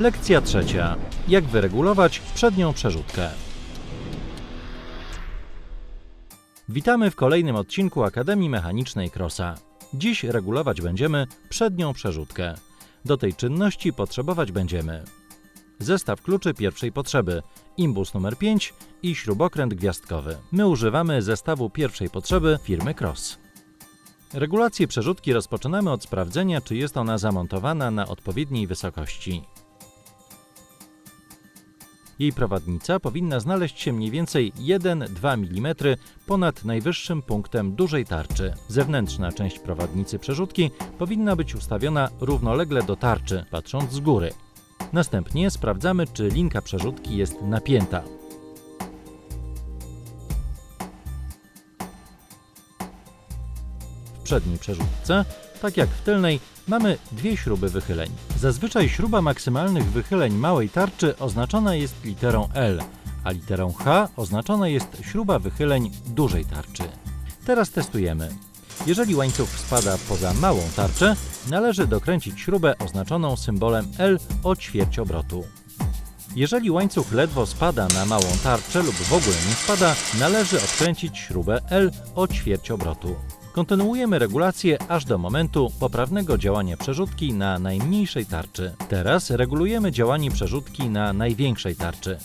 Lekcja trzecia. Jak wyregulować przednią przerzutkę? Witamy w kolejnym odcinku Akademii Mechanicznej Crossa. Dziś regulować będziemy przednią przerzutkę. Do tej czynności potrzebować będziemy zestaw kluczy pierwszej potrzeby, imbus numer 5 i śrubokręt gwiazdkowy. My używamy zestawu pierwszej potrzeby firmy Cross. Regulację przerzutki rozpoczynamy od sprawdzenia, czy jest ona zamontowana na odpowiedniej wysokości. Jej prowadnica powinna znaleźć się mniej więcej 1-2 mm ponad najwyższym punktem dużej tarczy. Zewnętrzna część prowadnicy przerzutki powinna być ustawiona równolegle do tarczy, patrząc z góry. Następnie sprawdzamy, czy linka przerzutki jest napięta. W przedniej przerzutce, tak jak w tylnej, mamy dwie śruby wychyleń. Zazwyczaj śruba maksymalnych wychyleń małej tarczy oznaczona jest literą L, a literą H oznaczona jest śruba wychyleń dużej tarczy. Teraz testujemy. Jeżeli łańcuch spada poza małą tarczę, należy dokręcić śrubę oznaczoną symbolem L o ćwierć obrotu. Jeżeli łańcuch ledwo spada na małą tarczę lub w ogóle nie spada, należy odkręcić śrubę L o ćwierć obrotu. Kontynuujemy regulację aż do momentu poprawnego działania przerzutki na najmniejszej tarczy. Teraz regulujemy działanie przerzutki na największej tarczy.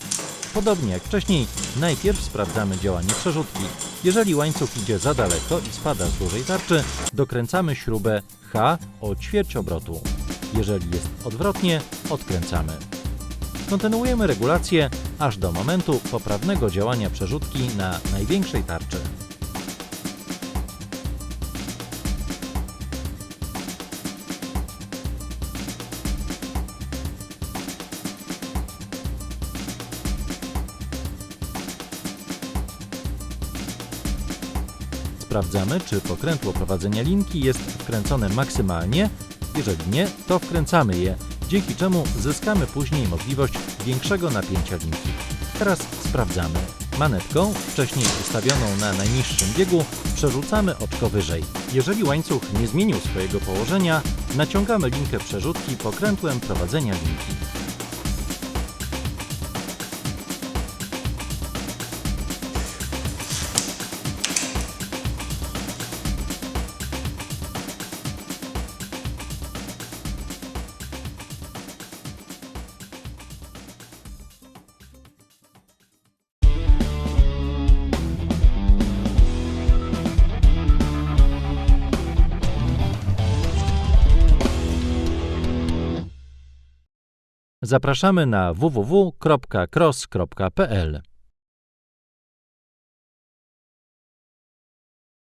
Podobnie jak wcześniej, najpierw sprawdzamy działanie przerzutki. Jeżeli łańcuch idzie za daleko i spada z dużej tarczy, dokręcamy śrubę H o ćwierć obrotu. Jeżeli jest odwrotnie, odkręcamy. Kontynuujemy regulację aż do momentu poprawnego działania przerzutki na największej tarczy. Sprawdzamy, czy pokrętło prowadzenia linki jest wkręcone maksymalnie. Jeżeli nie, to wkręcamy je, dzięki czemu zyskamy później możliwość większego napięcia linki. Teraz sprawdzamy. Manetką, wcześniej ustawioną na najniższym biegu, przerzucamy oczko wyżej. Jeżeli łańcuch nie zmienił swojego położenia, naciągamy linkę przerzutki pokrętłem prowadzenia linki. Zapraszamy na www.cross.pl